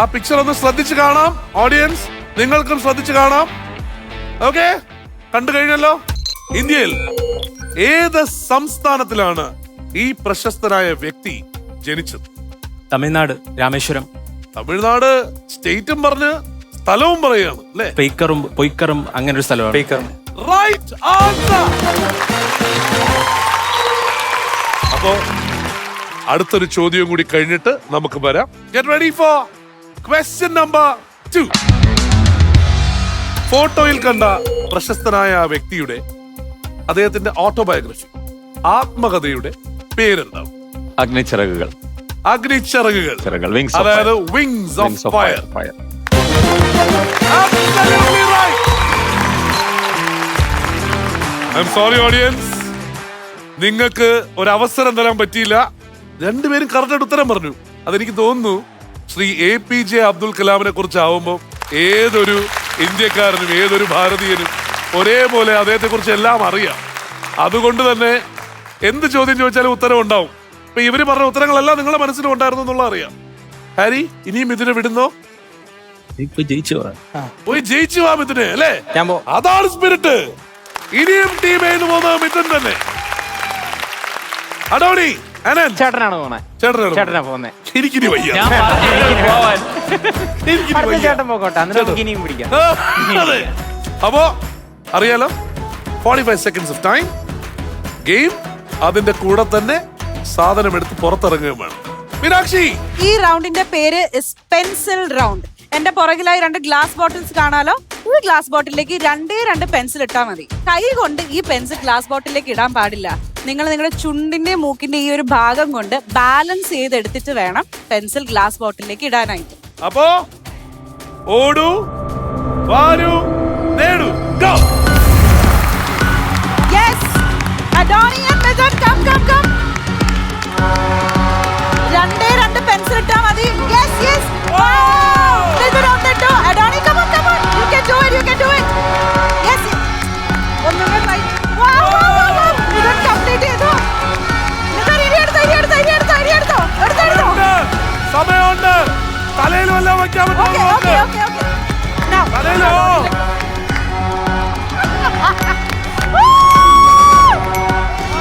ആ പിക്ചർ ഒന്ന് ശ്രദ്ധിച്ച് കാണാം. ഓഡിയൻസ് നിങ്ങൾക്കും ശ്രദ്ധിച്ച് കാണാം. ഓക്കെ കണ്ടു കഴിഞ്ഞല്ലോ? ഇന്ത്യയിൽ ഏത് സംസ്ഥാനത്തിലാണ് ഈ പ്രശസ്തനായ വ്യക്തി ജനിച്ചത്? തമിഴ്നാട് രാമേശ്വരം. തമിഴ്നാട് സ്റ്റേറ്റും പറഞ്ഞ് സ്ഥലവും പറയുകയാണ് അല്ലേ? പെയ്ക്കറും പൊയ്ക്കറും അങ്ങനെ ഒരു സ്ഥലമാണ്. റൈറ്റ് ആൻസർ അപ്പോ അടുത്തൊരു ചോദ്യം കൂടി കഴിഞ്ഞിട്ട് നമുക്ക് വരാം. Get ready for question number two ഫോട്ടോയിൽ കണ്ട പ്രശസ്തനായ ആ വ്യക്തിയുടെ അദ്ദേഹത്തിന്റെ ഓട്ടോബയോഗ്രഫി ആത്മകഥയുടെ പേരെന്താണ്? അഗ്നിച്ചിറകുകൾ. അഗ്നിച്ചിറകുകൾ. അതായത് wings of fire fire sorry audience right. I'm sorry audience. നിങ്ങൾക്ക് ഒരു അവസരം തരാൻ പറ്റിയില്ല. രണ്ടുപേരും കറക്റ്റായിട്ട് ഉത്തരം പറഞ്ഞു. അതെനിക്ക് തോന്നുന്നു Shri A P J Abdul കലാമിനെ കുറിച്ചാവുമ്പോൾ ഏതൊരു ഇന്ത്യക്കാരനും ഏതൊരു ഭാരതീയനും ഒരേപോലെ അദ്ദേഹത്തെ കുറിച്ച് എല്ലാം അറിയാം. അതുകൊണ്ട് തന്നെ എന്ത് ചോദ്യം ചോദിച്ചാലും ഉത്തരം ഉണ്ടാവും. ഇപ്പൊ ഇവർ പറഞ്ഞ ഉത്തരങ്ങളെല്ലാം നിങ്ങളുടെ മനസ്സിലും ഉണ്ടായിരുന്നു എന്നുള്ള അറിയാം. ഹാരി ഇനിയും ഇതിനെ വിടുന്നോ? പോയി ജയിച്ചു വാ മിഥുനെ അല്ലേ? ഞാൻ പോ അതാണ് സ്പിരിറ്റ് ഇനിയും ടീം ഏത് പോകുന്നത് മിഥുൻ തന്നെ. അടോണി ചേട്ടനാണ് പോണേ ചേട്ടനാണ് ചേട്ടനാ പോന്നെ എനിക്കിനി വയ്യ. ഞാൻ പറഞ്ഞു പോവാൻ. എനിക്കിനി അടുത്ത വയ്യ. ചേട്ടൻ പോകട്ടെ എന്നിട്ട് നമുക്ക് ഇനിയും പിടിക്കാം. അതെ. അപ്പോ അറിയാലോ forty five seconds of time game അതിന്റെ കൂടെ തന്നെ സാധനം എടുത്ത് പുറത്തിറങ്ങുകയും വേണം. മീനാക്ഷി! ഈ റൗണ്ടിന്റെ പേര് പെൻസിൽ റൗണ്ട് എന്റെ പുറകിലായി രണ്ട് ഗ്ലാസ് ബോട്ടിൽസ് കാണാലോ? ഒരു ഗ്ലാസ് ബോട്ടിലേക്ക് രണ്ടേ രണ്ട് പെൻസിൽ ഇട്ടാൽ മതി. കൈ കൊണ്ട് ഈ പെൻസിൽ ഗ്ലാസ് ബോട്ടിലേക്ക് ഇടാൻ പാടില്ല. നിങ്ങൾ നിങ്ങളുടെ ചുണ്ടിന്റെ മൂക്കിന്റെ ഈ ഒരു ഭാഗം കൊണ്ട് ബാലൻസ് ചെയ്തെടുത്തിട്ട് വേണം പെൻസിൽ ഗ്ലാസ് ബോട്ടിലേക്ക് ഇടാനായിട്ട്. അപ്പോ ഓടൂ വാരൂ നേടൂ ഗോ യെസ് അഡോണി കം കം come. രണ്ടേ രണ്ട് പെൻസിൽ ഇട്ടാ മതി. യെസ് യെസ് ഓ സമയമുണ്ട് തലയിൽ വല്ലതും വെക്കാൻ പറ്റുമോ. തലയിലോ?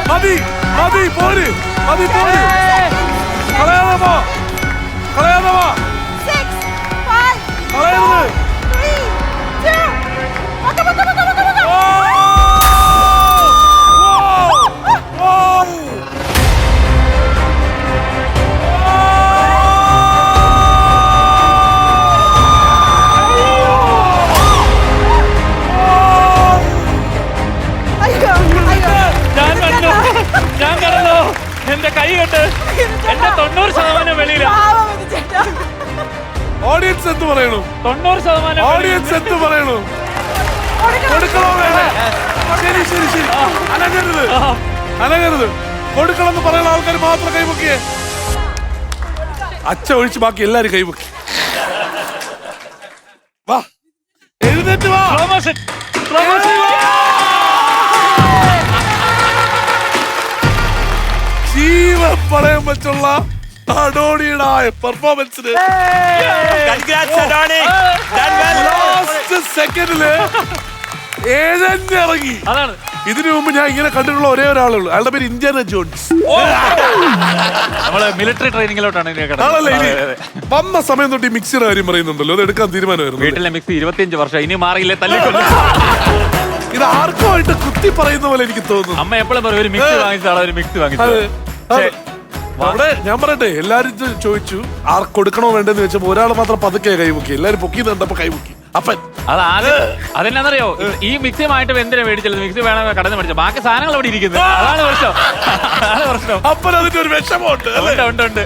മതി മതി പോര് മതി പോര്. കളയാതെ എന്റെ കൈ കണ്ട് എന്റെ തൊണ്ണൂറ് ശതമാനം വെളിയില. ഓഡിയൻസ് എന്ത് പറയണു? തൊണ്ണൂറ് ശതമാനം ഓഡിയൻസ് എന്ത് പറയണു? കൊടുക്കണോ. വേണേ ശരി ശരി ശരി. അനങ്ങരുത്. അനങ്ങരുത്. കൊടുക്കണം എന്ന് പറയുന്ന ആൾക്കാർ മാത്രം കൈമുക്കിയേ. അച്ഛ ഒഴിച്ച് ബാക്കി എല്ലാരും കൈമുക്കി. വാ. എഴുന്നേറ്റ് വാ. പ്രൊമോഷൻ പ്രൊമോഷൻ പറ്റുള്ള വെച്ചുള്ള അടോണിയുടെ പെർഫോമൻസിന് ലാസ്റ്റ് സെക്കൻഡിൽ ഏഴഞ്ഞിറങ്ങി അതാണ്. ഇതിനു മുമ്പ് ഞാൻ ഇങ്ങനെ കണ്ടിട്ടുള്ള ഒരേ ഒരാളേ ഉള്ളൂ അയാളുടെ പേര് ഇന്ത്യാന ജോൺസ്. നമ്മൾ മിലിറ്ററി ട്രെയിനിങ്ങിലോട്ടാണ്. ആണല്ലേ ഇനി. വന്ന സമയം തൊട്ട് മിക്സർ മിക്സിയുടെ കാര്യം പറയുന്നുണ്ടല്ലോ. അത് എടുക്കാൻ തീരുമാനമായിരുന്നു. വീട്ടിലെ മിക്സി ഇരുപത്തിയഞ്ച് വർഷം. ഇനി മാറിയില്ലേ? തല്ലിക്കൊള്ളു ഇത് ആർക്കുമായിട്ട് കുത്തി പറയുന്ന പോലെ എനിക്ക് തോന്നുന്നു. അമ്മ എപ്പോഴും പറയും ഒരു മിക്സി വാങ്ങിച്ചാളെ ഒരു മിക്സി വാങ്ങിച്ചു അതെ. അതെ. അവിടെ ഞാൻ പറയട്ടെ എല്ലാരും ചോദിച്ചു ആർ കൊടുക്കണോ വേണ്ടെന്ന് വെച്ചപ്പോ ഒരാൾ മാത്രം പതുക്കെ കൈമുക്കി എല്ലാരും പൊക്കി കണ്ടപ്പോ കൈമുക്കി അപ്പൻ. അത് ആദ്യം അതെന്നാന്നറിയോ? ഈ മിക്സിയുമായിട്ട് എന്തിനാ മേടിച്ചത്? മിക്സി വേണം കടന്ന് മേടിച്ചു ബാക്കി സാധനങ്ങൾ അവിടെ ഇരിക്കുന്നത് അതാണ് പ്രശ്നം. അതാണ് പ്രശ്നം. അപ്പൻ അതിന്റെ ഒരു വിഷമമുണ്ട് ഉണ്ട് ഉണ്ട് ഉണ്ട്.